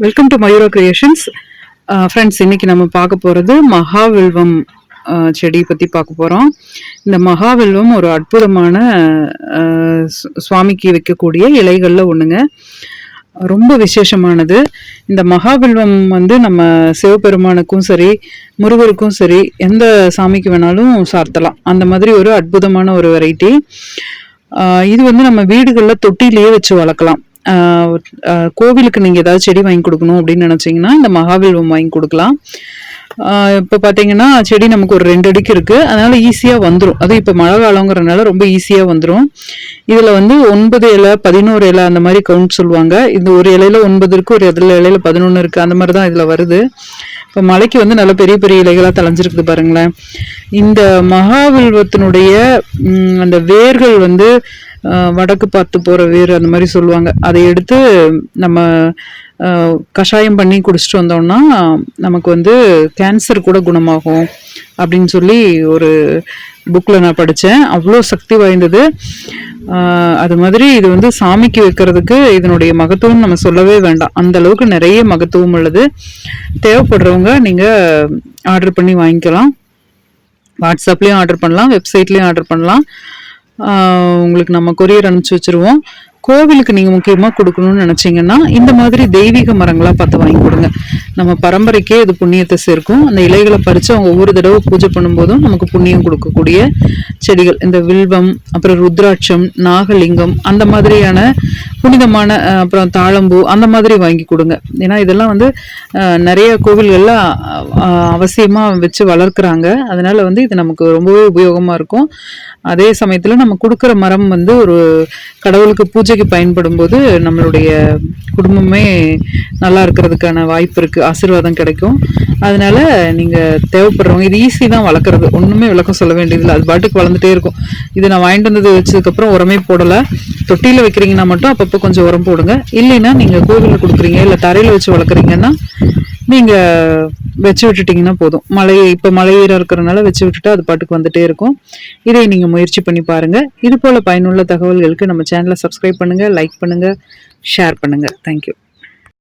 Welcome to Mayura creations friends இன்னைக்கு நம்ம பார்க்க போகிறது மகாவில்வம் uh, செடி பற்றி பார்க்க போகிறோம் இந்த மகாவில்வம் ஒரு அற்புதமான uh, சுவாமிக்கு வைக்கக்கூடிய இலைகளில் ஒன்றுங்க ரொம்ப விசேஷமானது. இந்த மகாவில்வம் வந்து நம்ம சிவபெருமானுக்கும் சரி முருகருக்கும் சரி எந்த சாமிக்கு வேணாலும் சார்த்தலாம். அந்த மாதிரி ஒரு அற்புதமான ஒரு வெரைட்டி uh, இது வந்து நம்ம வீடுகளில் தொட்டிலேயே வச்சு வளர்க்கலாம். கோவிலுக்கு நீங்கள் ஏதாவது செடி வாங்கி கொடுக்கணும் அப்படின்னு நினச்சிங்கன்னா இந்த மகாவில்வம் வாங்கி கொடுக்கலாம். இப்போ பார்த்தீங்கன்னா செடி நமக்கு ஒரு ரெண்டு அடிக்கு இருக்குது அதனால் ஈஸியாக வந்துடும் அதுவும் இப்போ மழை காலங்கிறனால ரொம்ப ஈஸியாக வந்துடும் இதில் வந்து ஒன்பது இலை பதினோரு இலை அந்த மாதிரி கவுண்ட் சொல்லுவாங்க. இந்த ஒரு இலையில ஒன்பது இருக்குது ஒரு இதில் இலையில பதினொன்று இருக்குது அந்த மாதிரி தான் இதில் வருது. இப்போ மலைக்கு வந்து நல்ல பெரிய பெரிய இலைகளாக தலைஞ்சிருக்குது பாருங்களேன். இந்த மகாவில்வத்தினுடைய அந்த வேர்கள் வந்து வடக்கு பார்த்து போகிற வேர் அந்த மாதிரி சொல்லுவாங்க. அதை எடுத்து நம்ம கஷாயம் பண்ணி குடிச்சிட்டு வந்தோம்னா நமக்கு வந்து கேன்சர் கூட குணமாகும் அப்படின்னு சொல்லி ஒரு புக்கில் நான் படித்தேன் அவ்வளோ சக்தி வாய்ந்தது. அது மாதிரி இது வந்து சாமிக்கு வைக்கிறதுக்கு இதனுடைய மகத்துவம் நம்ம சொல்லவே வேண்டாம். அந்த அளவுக்கு நிறைய மகத்துவம் உள்ளது. தேவைப்படுறவங்க நீங்கள் ஆர்டர் பண்ணி வாங்கிக்கலாம். வாட்ஸ்அப்லேயும் ஆர்டர் பண்ணலாம் வெப்சைட்லேயும் ஆர்டர் பண்ணலாம். உங்களுக்கு நம்ம கொரியர் அனுப்பிச்சி வச்சிருவோம். கோவிலுக்கு நீங்கள் முக்கியமாக கொடுக்கணும்னு நினச்சிங்கன்னா இந்த மாதிரி தெய்வீக மரங்களாக பார்த்து வாங்கி கொடுங்க. நம்ம பரம்பரைக்கே இது புண்ணியத்தை சேர்க்கும். அந்த இலைகளை பறித்து அவங்க ஒவ்வொரு தடவை பூஜை பண்ணும்போதும் நமக்கு புண்ணியம் கொடுக்கக்கூடிய செடிகள். இந்த வில்வம் அப்புறம் ருத்ராட்சம் நாகலிங்கம் அந்த மாதிரியான புனிதமான அப்புறம் தாழம்பூ அந்த மாதிரி வாங்கி கொடுங்க. ஏன்னா இதெல்லாம் வந்து நிறைய கோவில்களில் அவசியமாக வச்சு வளர்க்குறாங்க. அதனால் வந்து இது நமக்கு ரொம்பவே உபயோகமாக இருக்கும். அதே சமயத்தில் நம்ம கொடுக்குற மரம் வந்து ஒரு கடவுளுக்கு பூஜைக்கு பயன்படும் போது நம்மளுடைய குடும்பமே நல்லா இருக்கிறதுக்கான வாய்ப்பு இருக்குது ஆசீர்வாதம் கிடைக்கும். அதனால நீங்கள் தேவைப்படுறவங்க இது ஈஸி தான் வளர்க்குறது. ஒன்றுமே விளக்கம் சொல்ல வேண்டியதில்லை. அது பாட்டுக்கு வளர்ந்துட்டே இருக்கும். இது நான் வாங்கிட்டு வந்தது வச்சதுக்கப்புறம் உரமே போடலை. தொட்டியில் வைக்கிறீங்கன்னா மட்டும் அப்பப்போ கொஞ்சம் உரம் போடுங்க. இல்லைன்னா நீங்கள் கோவிலில் கொடுக்குறீங்க இல்லை தரையில் வச்சு வளர்க்குறீங்கன்னா நீங்கள் வச்சு விட்டுட்டீங்கன்னா போதும். மழை இப்போ மழை ஈரம் இருக்கிறனால வச்சு விட்டுட்டு அது பாட்டுக்கு வந்துட்டே இருக்கும். இதை நீங்கள் முயற்சி பண்ணி பாருங்கள் இது போல் பயனுள்ள தகவல்களுக்கு நம்ம சேனலை சப்ஸ்கிரைப் பண்ணுங்கள் லைக் பண்ணுங்கள் ஷேர் பண்ணுங்கள் தேங்க்யூ